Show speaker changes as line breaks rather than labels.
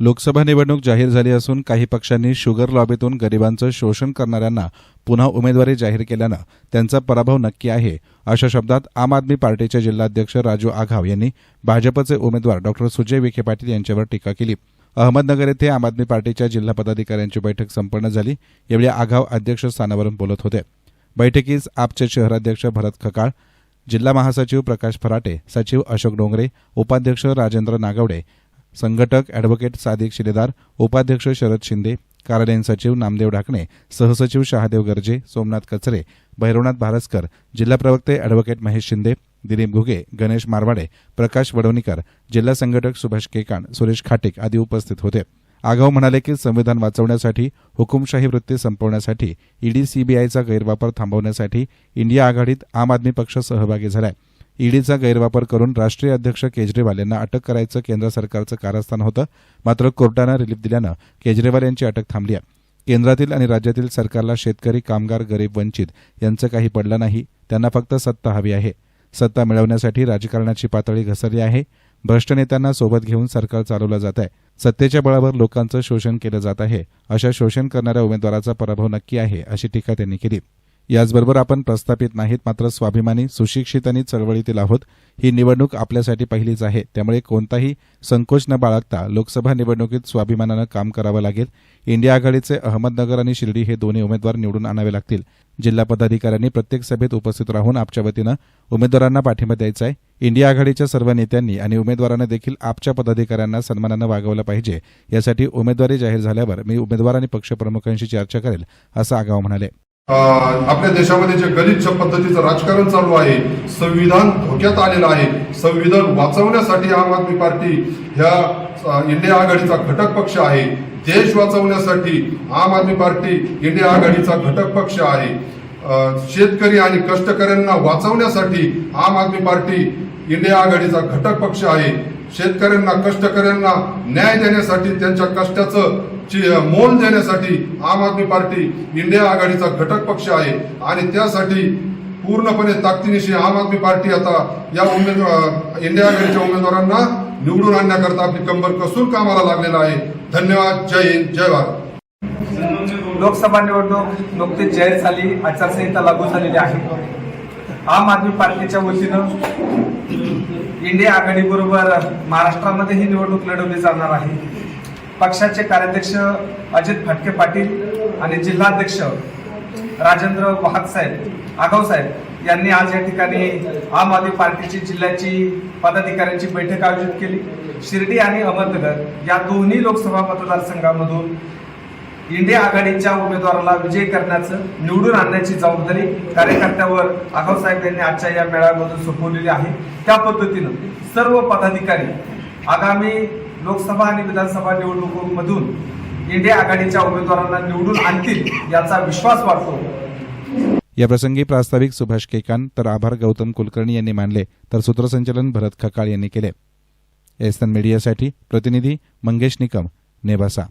लोकसभा निवडणूक जाहीर झाली असून काही पक्षांनी शुगर लॉबीतून गरिबांचं शोषण करणाऱ्यांना पुन्हा उमेदवारी जाहीर केल्यानं त्यांचा पराभव नक्की आहे अशा शब्दात आम आदमी पार्टीचे जिल्हाध्यक्ष राजू आघाव यांनी भाजपचे उमेदवार डॉक्टर सुजय विखे पाटील यांच्यावर टीका केली. अहमदनगर येथे आम आदमी पार्टीच्या जिल्हा पदाधिकाऱ्यांची बैठक संपन्न झाली. यावेळी आघाव अध्यक्षस्थानावरून बोलत होते. बैठकीस आपचे शहराध्यक्ष भरत खकाळ जिल्हा महासचिव प्रकाश फराटे सचिव अशोक डोंगरे उपाध्यक्ष राजेंद्र नागवडे संघटक अॅडव्होकेट सादिक शिलेदार उपाध्यक्ष शरद शिंदे कार्यालयीन सचिव नामदेव ढाकणे सहसचिव शहादेव गर्जे सोमनाथ कचरे भैरवनाथ भारसकर जिल्हा प्रवक्ते अॅडव्होकेट महेश शिंदे दिलीप घुगे गणेश मारवाडे प्रकाश वडवणीकर जिल्हा संघटक सुभाष केकाण सुरेश खाटिक आदी उपस्थित होते. आगाव म्हणाले की संविधान वाचवण्यासाठी हुकुमशाही वृत्ती संपवण्यासाठी ईडी सीबीआयचा गैरवापर थांबवण्यासाठी इंडिया आघाडीत आम आदमी पक्ष सहभागी झालाय. ईडीचा गैरवापर करून राष्ट्रीय अध्यक्ष केजरीवाल यांना अटक करायचं केंद्र सरकारचं कारस्थान होतं. मात्र कोर्टानं रिलीफ दिल्यानं केजरीवाल यांची अटक थांबली आहे. केंद्रातील आणि राज्यातील सरकारला शेतकरी कामगार गरीब वंचित यांचं काही पडलं नाही. त्यांना फक्त सत्ता हवी आहे. सत्ता मिळवण्यासाठी राजकारणाची पातळी घसरली आहे. भ्रष्ट नेत्यांना सोबत घेऊन सरकार चालवलं जात आहे. सत्तेच्या बळावर लोकांचं शोषण केलं जात आहे. अशा शोषण करणाऱ्या उमेदवाराचा पराभव नक्की आहे अशी टीका त्यांनी केली. याचबरोबर आपण प्रस्थापित नाहीत मात्र स्वाभिमानी सुशिक्षित आणि चळवळीतील आहोत. ही निवडणूक आपल्यासाठी पहिलीच आहे. त्यामुळे कोणताही संकोच न बाळगता लोकसभा निवडणुकीत स्वाभिमानानं काम करावं लागेल. इंडिया आघाडीचे अहमदनगर आणि शिर्डी हे दोन्ही उमेदवार निवडून आणावे लागतील. जिल्हा पदाधिकाऱ्यांनी प्रत्येक सभेत उपस्थित राहून आपच्या वतीनं उमेदवारांना पाठिंबा द्यायचा आहे. इंडिया आघाडीच्या सर्व नेत्यांनी आणि उमेदवारांना देखील आपच्या पदाधिकाऱ्यांना सन्मानानं वागवलं पाहिजे. यासाठी उमेदवारी जाहीर झाल्यावर मी उमेदवार आणि पक्षप्रमुखांशी चर्चा करेल असं आगाव म्हणाले.
आपल्या देशामध्ये जे गलिच्छ पद्धतीचं राजकारण चालू आहे संविधान धोक्यात आलेलं आहे. संविधान वाचवण्यासाठी आम आदमी पार्टी ह्या इंडिया आघाडीचा घटक पक्ष आहे. देश वाचवण्यासाठी आम आदमी पार्टी इंडिया आघाडीचा घटक पक्ष आहे. शेतकरी आणि कष्टकऱ्यांना वाचवण्यासाठी आम आदमी पार्टी इंडिया आघाडीचा घटक पक्ष आहे. शेतकऱ्यांना कष्टकऱ्यांना न्याय देण्यासाठी त्यांच्या कष्टाचं मोल देण्यासाठी आम आदमी पार्टी इंडिया आघाडीचा घटक पक्ष आहे. आणि त्यासाठी पूर्णपणे ताकदीनिशी आम आदमी पार्टी आता या उमेदवार इंडिया आघाडीच्या उमेदवारांना निवडून आणण्याकरता आपली कंबर कसून कामाला लागलेला आहे. धन्यवाद. जय हिंद. जय भारत.
लोकसभा निवडणूक नुकतीच जाहीर झाली. आचारसंहिता लागू झालेली आहे. आम आदमी पार्टीच्या वतीनं इंडिया आघाडीबरोबर महाराष्ट्रामध्ये ही निवडणूक लढवली जाणार आहे. पक्षाचे कार्याध्यक्ष अजित फटके पाटील आणि जिल्हाध्यक्ष राजेंद्र वाहक साहेब आगाव साहेब यांनी आज या ठिकाणी आम आदमी पार्टीची जिल्ह्याची पदाधिकाऱ्यांची बैठक आयोजित केली. शिर्डी आणि अहमदनगर या दोन्ही लोकसभा मतदारसंघामधून इंडिया आघाडीच्या उमेदवाराला विजय करण्याचं निवडून आणण्याची जबाबदारी कार्यकर्त्यावर आगाव साहेब यांनी आजच्या या मेळाव्यामधून सोपवलेली आहे. त्या पद्धतीनं सर्व पदाधिकारी आगामी लोकसभा आणि विधानसभा निवडणुकांमधून इंडिया आघाडीच्या उमेदवारांना निवडून आणतील याचा विश्वास वाटतो
या प्रसंगी प्रास्ताविक सुभाष केकान तर आभार गौतम कुलकर्णी यांनी मानले तर सूत्रसंचलन भरत खकाळ यांनी केले. एस्तन मीडियासाठी प्रतिनिधी मंगेश निकम नेवासा.